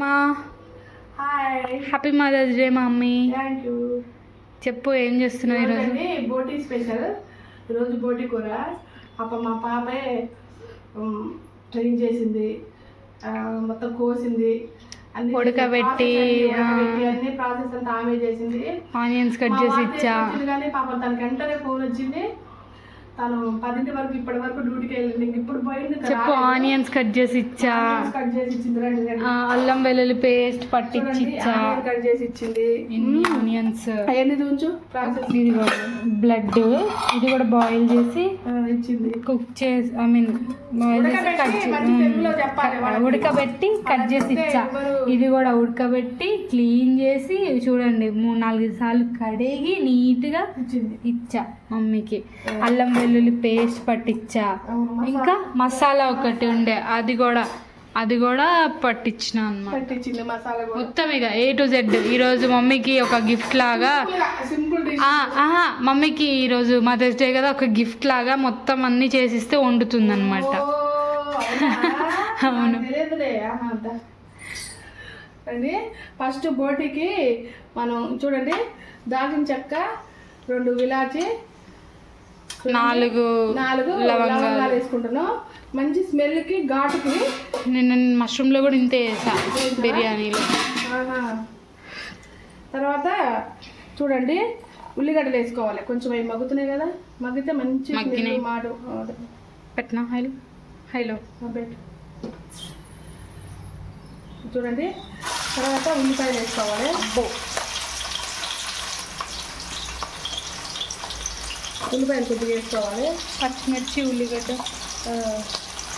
మా hi happy mother's day mummy. చెప్పు ఏం చేస్తున్నావు ఈరోజు బోటీ స్పెషల్. ఈరోజు బోటీ కూర. పాప మా పాపే ట్రైన్ చేసింది. మొత్తం కోసింది. ఉడకబెట్టి, అన్ని ప్రాసెస్ అంతా ఆమె చేసింది. ఆనియన్స్ కట్ చేసి ఇచ్చా. కానీ పాపం తనకి వెంటనే ఫోన్ వచ్చింది. తను పదింటి వరకు ఇప్పటి వరకు డ్యూటీకి వెళ్ళింది. ఇప్పుడు పోయింది చెప్పు. ఆనియన్స్ కట్ చేసి ఇచ్చా? కట్ చేసి ఇచ్చింది. రండి అల్లం వెల్లుల్లి పేస్ట్ పట్టించి ఇచ్చా? కట్ చేసి ఇచ్చింది. ఎన్ని ఆనియన్స్? చూంచు ప్రాసెస్. ఇది బ్లడ్ ఇది కూడా బాయిల్ చేసి ఇచ్చింది. కుక్ చేసి ఐ మీన్ బాయిల్ చేసి కట్ వాళ్ళకి. ఉడకబెట్టి కట్ చేసి ఇచ్చా. ఇది కూడా ఉడకబెట్టి క్లీన్ చేసి చూడండి మూడు నాలుగు సార్లు కడిగి నీట్గా ఇచ్చా మమ్మీకి. అల్లం వెల్లుల్లి పేస్ట్ పట్టించా ఇంకా మసాలా ఒకటి ఉండే. అది కూడా అది కూడా పట్టించిన కూడా. మొత్తం ఇక ఏ టు జెడ్ ఈరోజు మమ్మీకి ఒక గిఫ్ట్ లాగా మమ్మీకి ఈరోజు మదర్స్ డే కదా ఒక గిఫ్ట్ లాగా మొత్తం అన్ని చేసిస్తే వండుతుంది అనమాట అవును. అండి ఫస్ట్ బోటికి మనం చూడండి దాల్చిన చెక్క రెండు విలాచి నాలుగు నాలుగు లవంగాలు. వేసుకుంటున్నాం మంచి స్మెల్కి ఘాటుకి. నిన్న మష్రూమ్లో కూడా ఇంతే వేసా బిర్యానీలో. తర్వాత చూడండి ఉల్లిగడ్డలు వేసుకోవాలి. కొంచెం అవి మగ్గుతున్నాయి కదా మగ్గితే మంచి మాడు. పెట్టినా హైలో? హైలో. పెట్టు. చూడండి తర్వాత ఉల్లిపాయలు వేసుకోవాలి. ఉల్లిపాయలు కొద్దిగా వేసుకోవాలి. పచ్చిమిర్చి ఉల్లిగడ్డ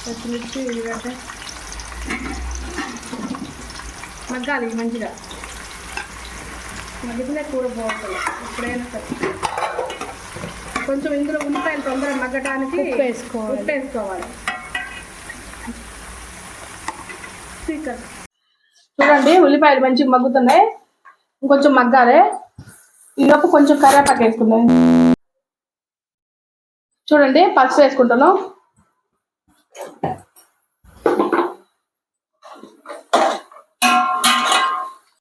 పచ్చిమిర్చి ఉల్లిగడ్డ. మగ్గాలి మంచిగా. మగ్గితేనే కూర బాగుంటుంది. ఎప్పుడైనా సరే. కొంచెం ఇందులో ఉల్లిపాయలు తొందరగా మగ్గటానికి ఉప్పు వేసుకోవాలి. ఉప్పు వేసుకోవాలి. చూడండి ఉల్లిపాయలు మంచిగా మగ్గుతున్నాయి. ఇంకొంచెం మగ్గాలి. ఈలోపు కొంచెం కరివేపాకు వేసుకున్నాం చూడండి పసుపు వేసుకుంటాను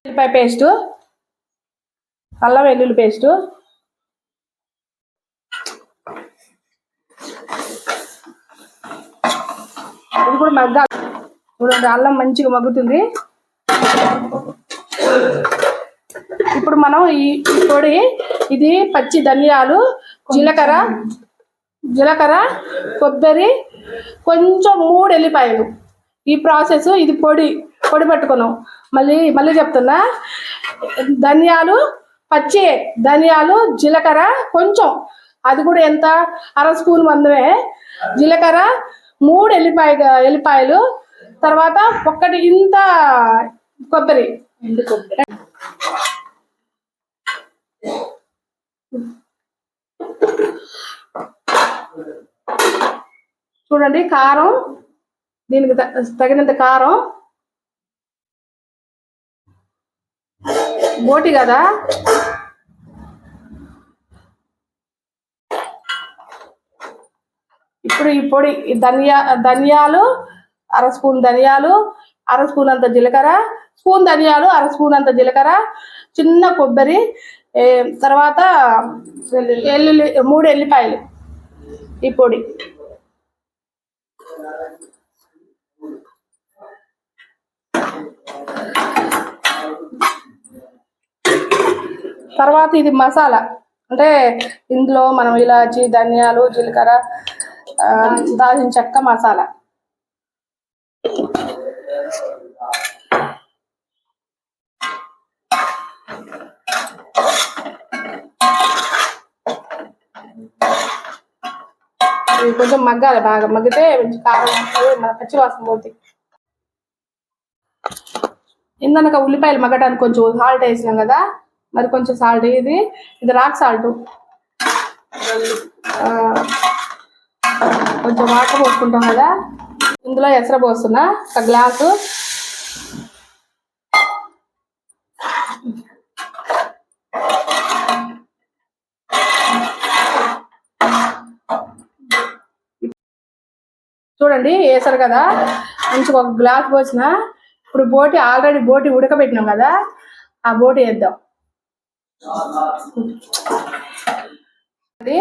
ఉల్లిపాయ పేస్ట్ అల్లం వెల్లుల్లి పేస్ట్. ఇది కూడా మగ్గాలి చూడండి అల్లం మంచిగా మగ్గుతుంది. ఇప్పుడు మనం ఈ పొడి ఇది పచ్చి ధనియాలు జీలకర్ర జీలకర్ర కొబ్బరి కొంచెం మూడు ఎల్లిపాయలు. ఈ ప్రాసెస్ ఇది పొడి పొడి పట్టుకున్నాం. మళ్ళీ మళ్ళీ చెప్తున్నా. ధనియాలు పచ్చి ధనియాలు జీలకర్ర కొంచెం. అది కూడా ఎంత? అర స్పూన్ మందమే. జీలకర్ర మూడు ఎల్లిపాయ ఎల్లిపాయలు. తర్వాత ఒక్కటి ఇంత కొబ్బరి. కొబ్బరి. చూడండి కారం దీనికి తగినంత కారం. బోటి కదా? ఇప్పుడు ఈ పొడి ధనియా ధనియాలు అర స్పూన్ ధనియాలు అర స్పూన్ అంత జీలకర్ర స్పూన్ ధనియాలు అర స్పూన్ అంత జీలకర్ర చిన్న కొబ్బరి తర్వాత ఎల్లుల్లి మూడు ఎల్లిపాయలు ఈ పొడి. తర్వాత ఇది మసాలా. అంటే ఇందులో మనం ఇలాచి ధనియాలు జీలకర్ర ఆ, దాల్చిన చెక్క మసాలా. కొంచెం మగ్గాలి బాగా. మగ్గితే కొంచెం కారం మన పచ్చి వాసన పోతుంది ఇందనక ఉల్లిపాయలు మగ్గడానికి కొంచెం సాల్ట్ వేసినాం కదా మరి కొంచెం సాల్ట్ ఇది ఇది రాక్ సాల్ట్ కొంచెం వాటర్ పోసుకుంటాం కదా. ఇందులో ఎసర పోస్తున్నా ఒక గ్లాసు చూడండి వేసారు కదా. మంచిగా ఒక గ్లాస్ పోసిన. ఇప్పుడు బోటి ఆల్రెడీ బోటి ఉడకబెట్టినాం కదా. ఆ బోటి వేద్దాం. అది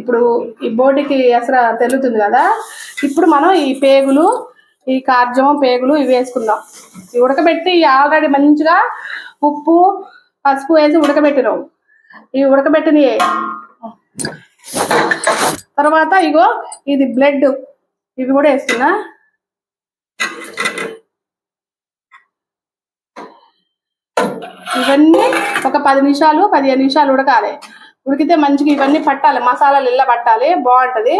ఇప్పుడు ఈ బోటికి ఎసరా తెల్లుతుంది కదా. ఇప్పుడు మనం ఈ పేగులు ఈ కార్జం పేగులు ఇవి వేసుకుందాం. ఇవి ఉడకబెట్టి ఆల్రెడీ మంచిగా ఉప్పు పసుపు వేసి ఉడకబెట్టినాం. ఇవి ఉడకబెట్టినవి తర్వాత ఇగో ఇది బ్లడ్. ఇవి కూడా వేస్తున్నా. ఇవన్నీ ఒక పది నిమిషాలు పదిహేను నిమిషాలు ఉడకాలి. ఉడికితే మంచిగా ఇవన్నీ పట్టాలి. మసాలాలు ఇలా పట్టాలి. బాగుంటది.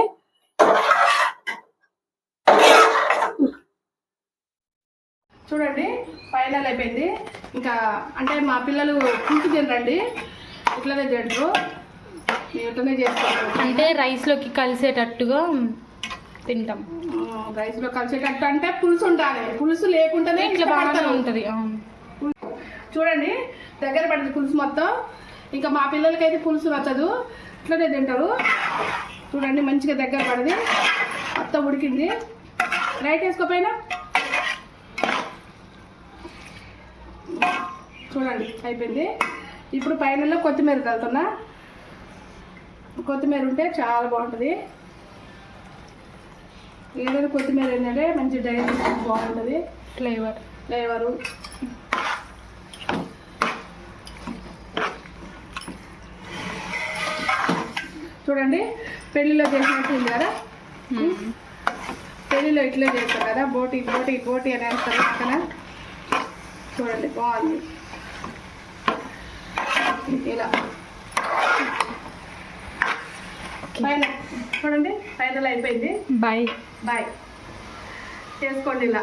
చూడండి ఫైనల్ అయిపోయింది. ఇంకా అంటే మా పిల్లలు పులుసు తినరండి ఇట్లనే తింటారు. ఇట్లనే చేస్తారు అంటే రైస్లోకి కలిసేటట్టుగా తింటాం. రైస్లో కలిసేటట్టు అంటే పులుసు ఉండాలి. పులుసు లేకుండానే ఇట్లా ఇష్టపడతారు. ఉంటుంది చూడండి దగ్గర పడింది పులుసు మొత్తం. ఇంకా మా పిల్లలకైతే పులుసు నచ్చదు. ఇట్లనే తింటారు. చూడండి మంచిగా దగ్గర పడింది. మొత్తం ఉడికింది. లైట్ వేసుకోపోయినా చూడండి అయిపోయింది. ఇప్పుడు పైన కొత్తిమీర కలుతున్నా కొత్తిమీర ఉంటే చాలా బాగుంటుంది. ఏదైనా కొత్తిమీర ఏంటంటే మంచి డైజెషన్ బాగుంటుంది. ఫ్లేవర్ ఫ్లేవరు చూడండి పెళ్ళిలో చేసినట్టు ఉంది కదా? పెళ్ళిలో ఇట్లే చేస్తారు కదా? బోటి బోటి బోటి అని వేస్తారు పక్కన. చూడండి బాగుంది. ఇలా. పైన. చూడండి ఫైనల్ అయిపోయింది. బాయ్ బాయ్ చేసుకోండి ఇలా.